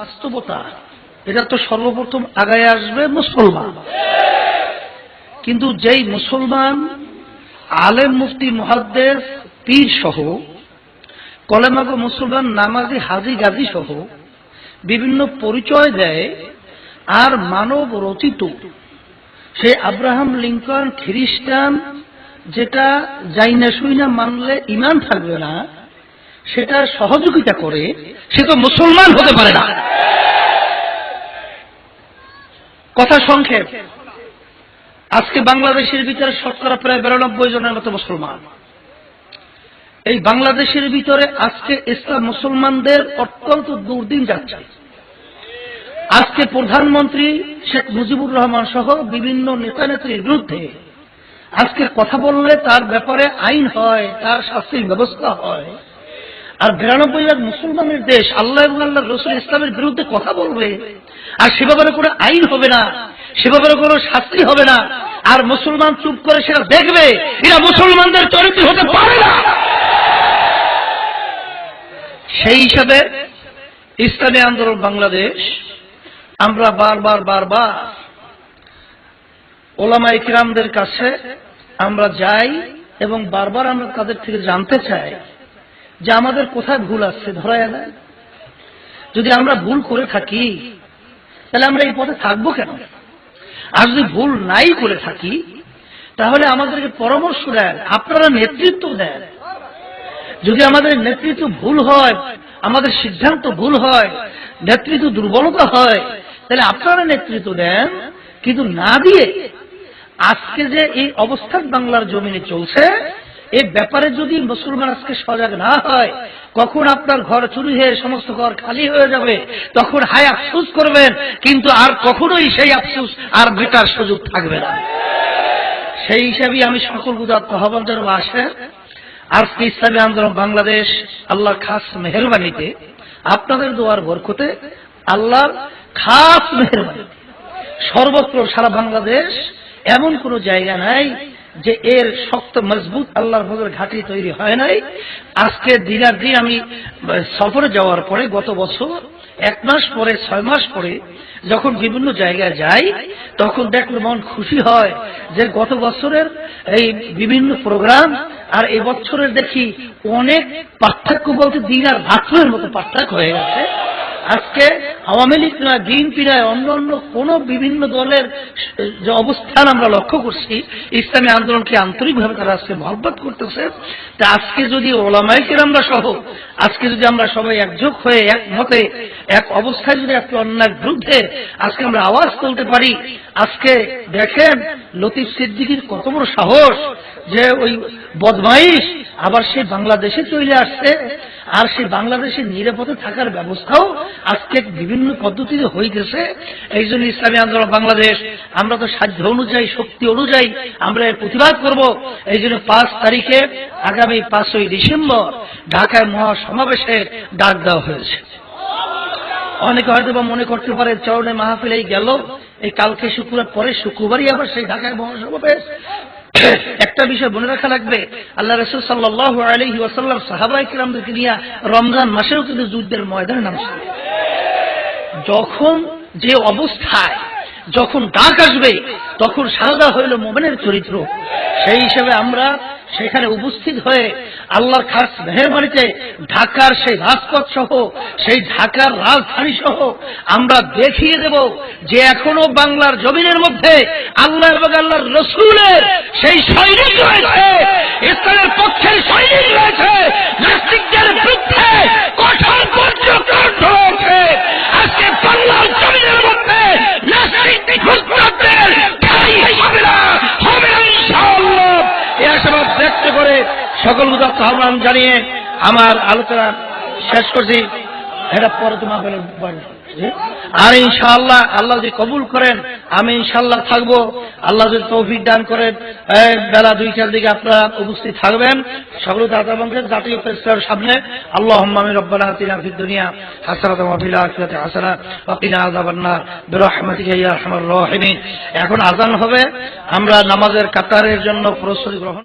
বাস্তবতা, এটা তো সর্বপ্রথম আগায় আসবে মুসলমান। কিন্তু যেই মুসলমান, আলেম মুফতি মহাদ্দেশ পীর সহ কলেমাগো মুসলমান, নামাজি, হাজি গাজী সহ বিভিন্ন পরিচয় দেয় আর মানব রচিত সে আব্রাহাম লিঙ্কন খ্রিস্টান, যেটা যাই না শুই মানলে ইমান থাকবে না সেটা সহযোগিতা করে সে তো মুসলমান হতে পারে না। কথা সংক্ষেপ। আজকে বাংলাদেশের ভিতরে শতকরা প্রায় বিরানব্বই জনের মতো মুসলমান। এই বাংলাদেশের ভিতরে আজকে ইসলাম মুসলমানদের অত্যন্ত দুর্দিন যাচ্ছে। আজকে প্রধানমন্ত্রী শেখ মুজিবুর রহমান সহ বিভিন্ন নেতা নেত্রীর বিরুদ্ধে আজকে কথা বললে তার ব্যাপারে আইন হয়, তার শাস্তির ব্যবস্থা হয়। আর বিরানব্বই লাখ মুসলমানের দেশ আল্লাহ এবং আল্লাহ রসুল ইসলামের বিরুদ্ধে কথা বলবে। আর সে ব্যাপারে কোনো আইন হবে না, সে ব্যাপারে কোনো শাস্তি হবে না। আর মুসলমান চুপ করে সেটা দেখবে, এরা মুসলমানদের চরিত্র হতে পারে না। সেই হিসাবে ইসলামী আন্দোলন বাংলাদেশ, আমরা বারবার বারবার ওলামা ইকরামদের কাছে আমরা যাই এবং বারবার আমরা তাদের থেকে জানতে চাই। যে আমাদের কোথায় ভুল আছে ধরায় দেয় যদি আমরা ভুল করে থাকি, তাহলে আমরা এই পথে থাকব কেন? আর যদি ভুল নাই করে থাকি, তাহলে আমাদেরকে পরামর্শ দেন, আপনারা নেতৃত্ব দেন। যদি আমাদের নেতৃত্ব ভুল হয়, আমাদের সিদ্ধান্ত ভুল হয়, নেতৃত্ব দুর্বলতা হয়, তাহলে আপনারা নেতৃত্ব দেন, কিন্তু না দিয়ে আজকে যে এই অবস্থান বাংলার জমিনে চলছে এই ব্যাপারে যদি মুসলমান আজকে সজাগ না হয়, কখন আপনার ঘর চুরি হয়ে সমস্ত ঘর খালি হয়ে যাবে, তখন হায় আফসুস করবেন, কিন্তু আর কখনোই সেই আফসুস আর বেটার সুযোগ থাকবে না। সেই হিসাবে আমি সকল গুজাত আহ্বান জানাব আসে। আজকে ইসলামী আন্দোলন বাংলাদেশ, আল্লাহর খাস মেহরবানিতে, আপনাদের দোয়ার বরকতে আল্লাহর খাস মেহরবানি সর্বত্র সারা বাংলাদেশ এমন কোন জায়গা নাই যে এর শক্ত মজবুত আল্লাহর ফজর ঘাটি তৈরি হয় নাই। আজকে দিনার দিন আমি সফরে যাওয়ার পরে গত বছর এক মাস পরে, ছয় মাস পরে যখন বিভিন্ন জায়গায় যাই, তখন দেখলে মন খুশি হয় যে গত বছরের এই বিভিন্ন প্রোগ্রাম আর এ বছরের দেখি অনেক পার্থক্য বলতে দিন আর রাত্রের মতো পার্থক্য হয়ে গেছে। আজকে আওয়ামী লীগ নয়, বিএনপি নয়, অন্য অন্য কোন বিভিন্ন দলের যে অবস্থান আমরা লক্ষ্য করছি, ইসলামী আন্দোলনকে আন্তরিকভাবে তারা আজকে মহব্বত করতেছে। তা আজকে যদি ওলামাইকের আমরা সহ, আজকে যদি আমরা সবাই একযোগ হয়ে এক মতে এক অবস্থায় যদি একটু অন্যায়ের বিরুদ্ধে আজকে আমরা আওয়াজ তুলতে পারি, আজকে দেখেন লতিফ সিদ্দিকির কত বড় সাহস যে ওই বদমাইশ আবার সে বাংলাদেশে চলে আসছে। আর সেই বাংলাদেশে নিরাপদে থাকার ব্যবস্থাও আজকে বিভিন্ন পদ্ধতিতে হইতেছে। এই জন্য ইসলামী আন্দোলন বাংলাদেশ, আমরা তো সাধ্য অনুযায়ী, শক্তি অনুযায়ী আমরা এর প্রতিবাদ করব। এই জন্য পাঁচ তারিখে, আগামী পাঁচই ডিসেম্বর, ঢাকায় মহা সমাবেশের ডাক দেওয়া হয়েছে। অনেকে হয়তো বা মনে করতে পারে, চরণে মাহফিল এই গেল। এই কালকে শুক্রবার পরে শুক্রবারই আবার সেই ঢাকায় মহাসমাবেশ। একটা বিষয় মনে রাখা লাগবে। আল্লাহ রসুল সাল্লাহ আলহি ওয়াসাল্লাম সাহাবাই কিরামদেরকে নিয়ে রমজান মাসেও কিন্তু যুদ্ধের ময়দানে নামছে যখন যে অবস্থায় যখন ডাক আসবে, তখন সারদা হইল মোমেনের চরিত্র। সেই হিসেবে আমরা সেখানে উপস্থিত হয়ে আল্লাহর খাস মেহরবানিতে ঢাকার সেই রাজপথ সহ, সেই ঢাকার রাজধানী সহ আমরা দেখিয়ে দেব যে এখনও বাংলার জমিনের মধ্যে আল্লাহ আল্লাহর রসুলের সেই সৈনিক রয়েছে। ইসলামের পক্ষের সৈনিক রয়েছে নাস্তিকদের বিরুদ্ধে কঠোর কার্যক্রম রয়েছে আজকে বাংলার জমিনের মধ্যে নাস্তিক নিখুঁজদের ঠাই হবে না হবে না ইনশাআল্লাহ এই আশাবাদ ব্যক্ত করে সকল উদাত্ত আহ্বান জানিয়ে আমার আলোচনা শেষ করছি। এটা পরে বলেন আর ইনশাআল্লাহ আল্লাহ যদি কবুল করেন, আমি ইনশাআল্লাহ থাকব। আল্লাহ যদি তৌফিক দান করেন বেলা দুইটার দিকে আপনারা উপস্থিত থাকবেন। সকল দাদা বংশের জাতীয় প্রেসের সামনে। আল্লাহ আমি রব্বানা আতিনা ফিদ দুনিয়া হাসানাত ওয়া ফিল আখিরাতি হাসানা ওয়া কিনা আযাবান নার। বিরহমাতিকা ইয়া আরহামার রাহিমিন। এখন আজান হবে। আমরা নামাজের কাতারের জন্য প্রস্তুতি গ্রহণ